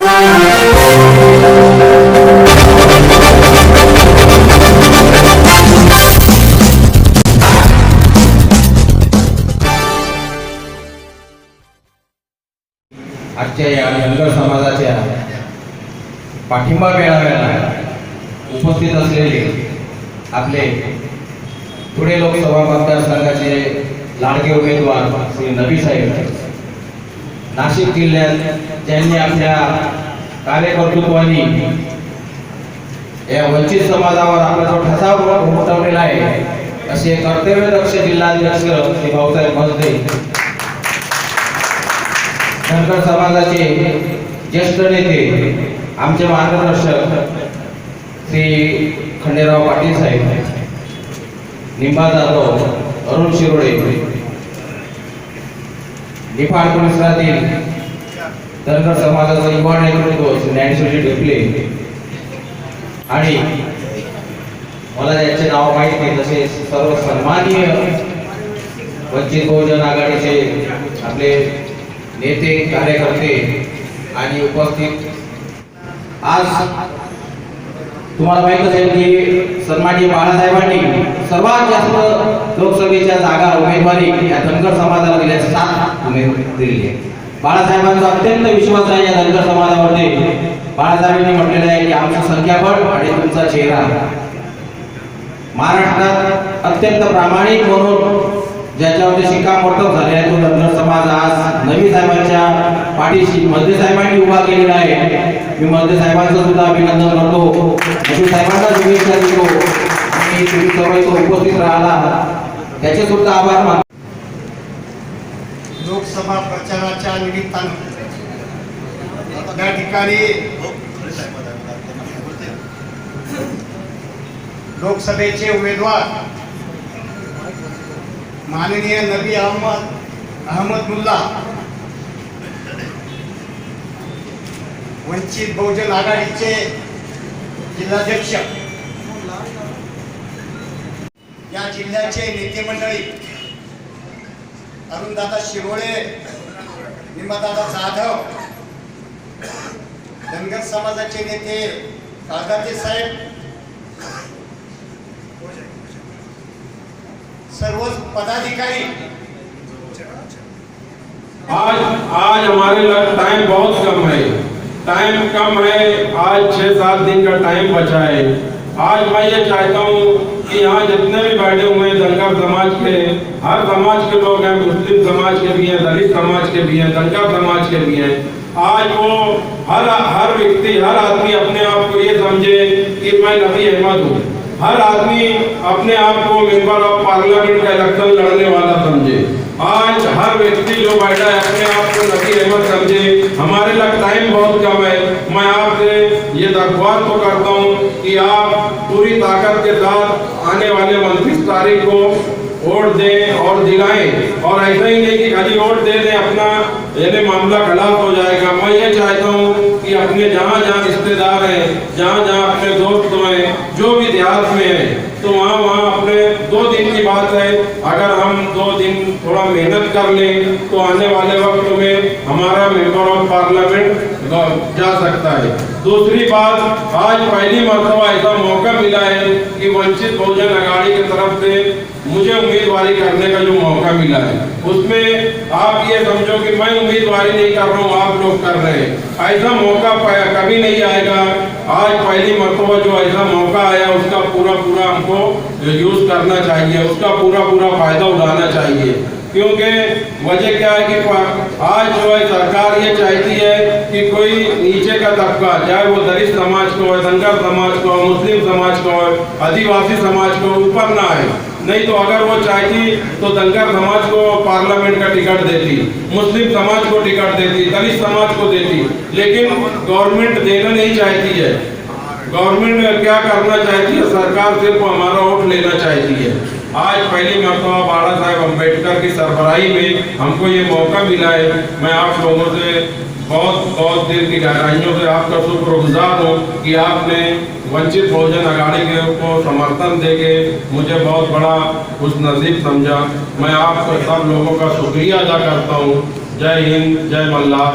आजच्या या धनगर समाजाच्या पाठिंबा मेळाव्याला उपस्थित असलेले आपले पुणे लोकसभा मतदारसंघाचे लाडके उमेदवार श्री नबी साहेब नाशिक जिल्ह्यात त्यांनी आपल्या कार्यकर्तृत्वाने या वंचित समाजावर आपला जो ठसा उमटवलेला आहे असे कर्तव्यदक्ष जिल्हाध्यक्ष श्री भाऊसाहेब मजदे धनगर समाजाचे ज्येष्ठ नेते आमचे मार्गदर्शक श्री खंडेराव पाटील साहेब निंबा जाधव अरुण शिरोडे निफाड परिसरातील धनगर समाजाचा युवा नेतृत्व श्री ज्ञानेश्वरजी ढेपले आणि मला त्याचे नाव माहीत नाही तसे सर्व सन्माननीय वंचित बहुजन आघाडीचे आपले नेते कार्यकर्ते आणि उपस्थित आज तुम्हाला माहीत असेल की सन्माननीय बाळासाहेबांनी सर्वात जास्त लोकसभेच्या जागा उमेदवारी या धनगर समाजाला दिल्या सात उमेदवारी दिलेली आहे बाळासाहेबांचा अत्यंत विश्वास आहे या धनगर समाजावरती बाळासाहेबांनी म्हटलेलं आहे की आमचं संख्याबळ आणि तुमचा चेहरा. महाराष्ट्रात अत्यंत प्रामाणिक म्हणून ज्याच्यावरती शिक्कामोर्तब झाले आहे तो धनगर समाज आज नवी साहेबांच्या पाठीशी मध्ये साहेबांनी उभा केलेला आहे. मी मध्ये साहेबांचं सुद्धा अभिनंदन करतो. नवी साहेबांना शुभेच्छा देतो. आणि तुम्ही सर्व उपस्थित राहिला त्याचे सुद्धा आभार मानतो. लोकसभा प्रचाराच्या निमित्तानं त्या ठिकाणी लोकसभेचे उमेदवार माननीय नबी अहमद अहमद मुल्ला वंचित बहुजन आघाडीचे जिल्हाध्यक्ष या जिल्ह्याचे नेते मंडळी अरुणदादा शिरोळे निमादादा जाधव, धनगर समाजाचे नेते काळदाते साहेब सर्व पदाधिकारी. आज आज हमारे लग टाइम बहुत कम है। टाइम कम है, आज छः सात दिन का टाइम बचा है। आज मैं ये चाहता हूँ कि यहाँ जितने भी बैठे हुए हैं, दंगा समाज के, हर समाज के लोग हैं, मुस्लिम समाज के भी हैं, दलित समाज के भी हैं, दंगा समाज के भी हैं। आज वो हर हर व्यक्ति, हर आदमी अपने आप को ये समझे कि मैं नबी अहमद हूँ। हर आदमी अपने आप को मेंबर ऑफ़ पार्लियामेंट का इलेक्शन लड़ने वाला समझे। आज हर व्यक्ति जो बैठा है अपने आप को नबी अहमद समझे। हमारे लग टाइम बहुत कम है। मैं आपसे ये दरख्वास्त तो करता हूँ कि आप पूरी ताकत के साथ आने वाले उनतीस तारीख को वोट दें और दिलाएँ। और ऐसा ही नहीं कि खाली वोट दे दें, अपना यानी मामला खलास हो जाएगा। मैं ये चाहता हूँ कि अपने जहाँ जहाँ रिश्तेदार हैं जहाँ जहाँ अपने दोस्त हैं तो वहाँ वहाँ अपने दो दिन की बात है। अगर हम दो दिन थोड़ा मेहनत कर लें तो आने वाले वक्त में हमारा मेंबर ऑफ़ पार्लियामेंट जा सकता है। दूसरी बात, आज पहली मरतबा ऐसा मौका मिला है कि वंचित बहुजन अघाड़ी की तरफ़ से मुझे उम्मीदवारी करने का जो मौका मिला है। उसमें आप ये समझो कि मैं उम्मीदवारी नहीं कर रहा हूँ, आप लोग कर रहे हैं। ऐसा मौका कभी नहीं आएगा। आज पहली मरतबा जो ऐसा मौका पूरा पूरा हमको यूज़ करना चाहिए, उसका पूरा पूरा फ़ायदा उठाना चाहिए। क्योंकि वजह क्या है कि आज जो है सरकार ये चाहती है कि कोई नीचे का तबका, चाहे वो दलित समाज को है धनगर समाज को मुस्लिम समाज को है, आदिवासी समाज को ऊपर ना आए। नहीं तो अगर वो चाहती तो धनगर समाज को पार्लियामेंट का टिकट देती, मुस्लिम समाज को टिकट देती, दलित समाज को देती। लेकिन गवर्नमेंट देना नहीं चाहती है। गवर्नमेंट क्या करना चाहती है? सरकार सिर्फ़ हमारा वोट लेना चाहती है। आज पहली मरतबा बाबा साहेब अंबेडकर की सरबराही में हमको ये मौका मिला है। मैं आप लोगों से बहुत बहुत दिल की गहराइयों से आपका शुक्रगुजार हूँ कि आपने वंचित बहुजन अगाड़ी के को समर्थन देके मुझे बहुत बड़ा खुश नसीब समझा। मैं आप सब लोगों का शुक्रिया अदा करता हूँ। जय हिंद, जय मल्लाह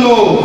know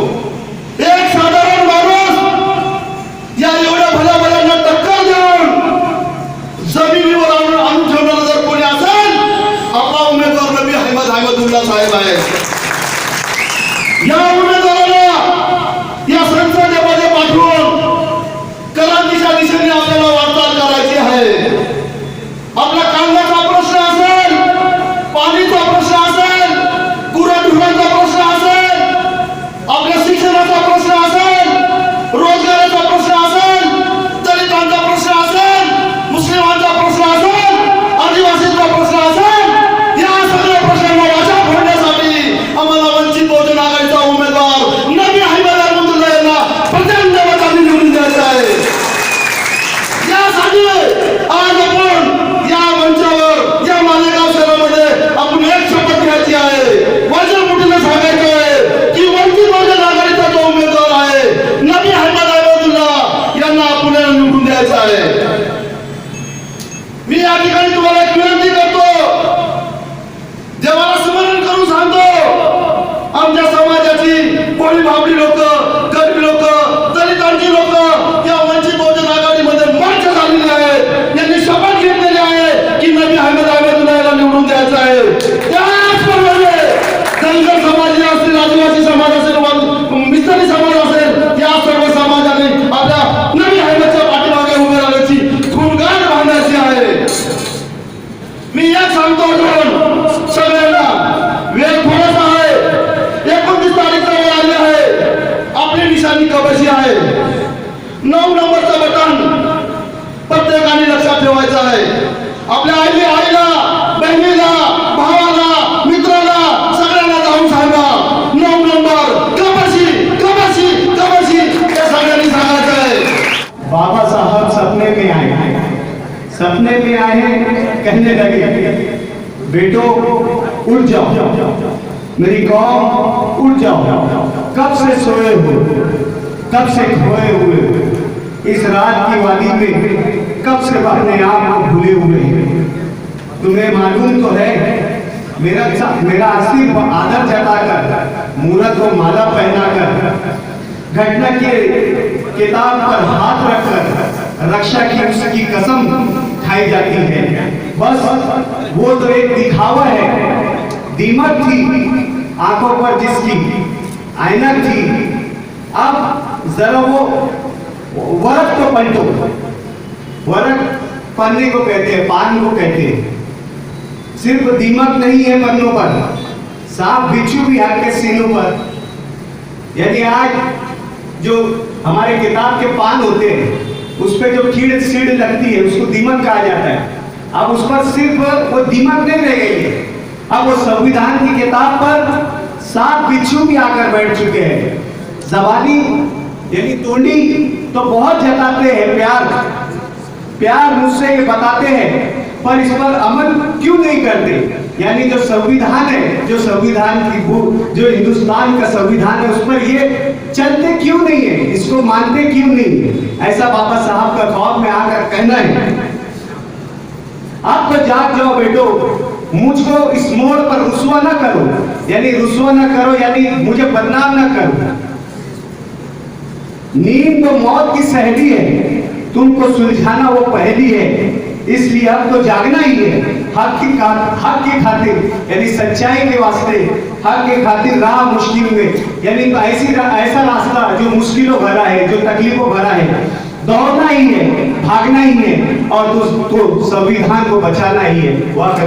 नऊ नंबरचं बटन प्रत्येकाने लक्षात ठेवायचं आहे. आपल्या आईने आईला बहिणीला भावाला मित्राला सगळ्यांना जाऊन सांगा. नऊ नंबर कबशी कबशी कबशी. हे सगळ्यांनी सांगायचं आहे. बाबा साहब सपने में आए सपने में आए कहने लगे, बेटो उठ जाओ। मेरी कौम उठ जाओ। कब से सोए हुए? कब से खोए हुए? इस रात की वादी में कब से अपने आप को भूले हुए हैं? तुम्हें मालूम तो है, मेरा मेरा असली आदर जताकर, मूरत को माला पहनाकर, घटना के किताब पर हाथ रखकर रक्षा की उसकी कसम खाई जाती है। बस, वो तो एक दिखावा है। दीमक थी, आँखों पर जिसकी ऐनक थी। अब जरा वो वरक तो पलटो। वरक पन्ने को कहते हैं, पान को कहते हैं। सिर्फ़ दीमक नहीं है पन्नों पर, साफ़ बिच्छू भी आपके सीनों पर। यदि आज जो हमारे किताब के पान होते हैं, उस पर जो कीड़ सीड़ लगती है, उसको दीमक कहा जाता है। अब उस पर सिर्फ़ वो दीमक नहीं रह गई है। अब वो संविधान की किताब पर सांप बिच्छू भी आकर बैठ चुके हैं। जबानी यानी तोंडी तो बहुत जताते हैं प्यार। प्यार मुझसे ये बताते हैं, पर इस पर अमल क्यों नहीं करते? यानी जो संविधान है, जो संविधान की भू- जो हिंदुस्तान का संविधान है, उस पर ये चलते क्यों नहीं है? इसको मानते क्यों नहीं? है ऐसा बाबा साहब का खौफ में आकर कहना है। आप तो जाग जाओ बेटो, मुझको इस मोड़ पर रुसवा ना करो। यानी रुसवा ना करो, यानी मुझे बदनाम ना करो। नींद तो मौत की सहेली है, तुमको सुलझाना वो पहली है। इसलिए अब तो जागना ही है, हक की हक की खातिर। यानी सच्चाई के वास्ते, हक के खातिर राह मुश्किल में। यानी तो ऐसी ऐसा रास्ता जो मुश्किलों भरा है, जो तकलीफों भरा है। दौड़ना ही है भागना ही है और तो, संविधान को बचाना ही है वाह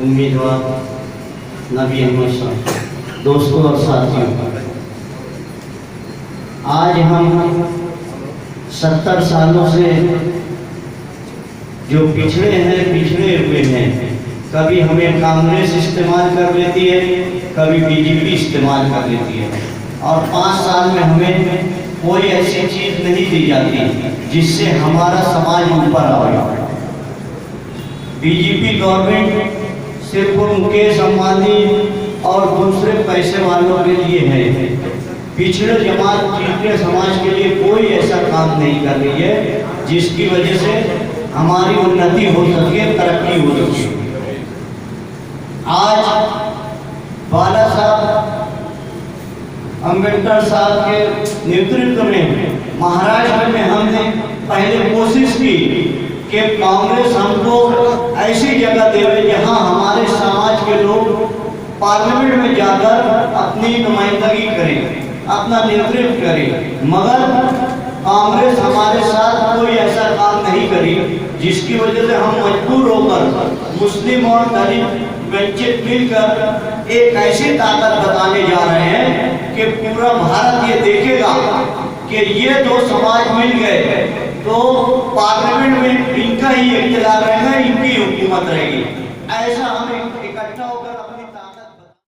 उम्मीदवार नबी अहमद दोस्तों और साथियों आज हम सत्तर सालों से जो पिछड़े हैं पिछड़े हुए हैं कभी हमें कांग्रेस इस्तेमाल कर लेती है कभी बीजेपी इस्तेमाल कर लेती है और पाँच साल में हमें कोई ऐसी चीज़ नहीं दी जाती जिससे हमारा समाज ऊपर आए बीजेपी गवर्नमेंट सिर्फ़ मुकेश अंबानी और दूसरे पैसे वालों के लिए है। पिछड़े जमात पिछड़े समाज के लिए कोई ऐसा काम नहीं कर रही है, जिसकी वजह से हमारी उन्नति हो सके, तरक्की हो सके। आज बाला साहब अंबेडकर साहब के नेतृत्व में महाराष्ट्र में हमने पहले कोशिश की कि कांग्रेस हमको ऐसी जगह देवे जहाँ हमारे समाज के लोग पार्लियामेंट में जाकर अपनी नुमाइंदगी करें, अपना नेतृत्व करें। मगर कांग्रेस हमारे साथ कोई ऐसा काम नहीं करी, जिसकी वजह से हम मजबूर होकर मुस्लिम और दलित वंचित मिलकर एक ऐसी ताकत बताने जा रहे हैं कि पूरा भारत ये देखेगा कि ये दो समाज मिल गए तो पार्लियामेंट में इनका ही इंतज़ार रहेगा, इनकी हुकूमत रहेगी। ऐसा हमें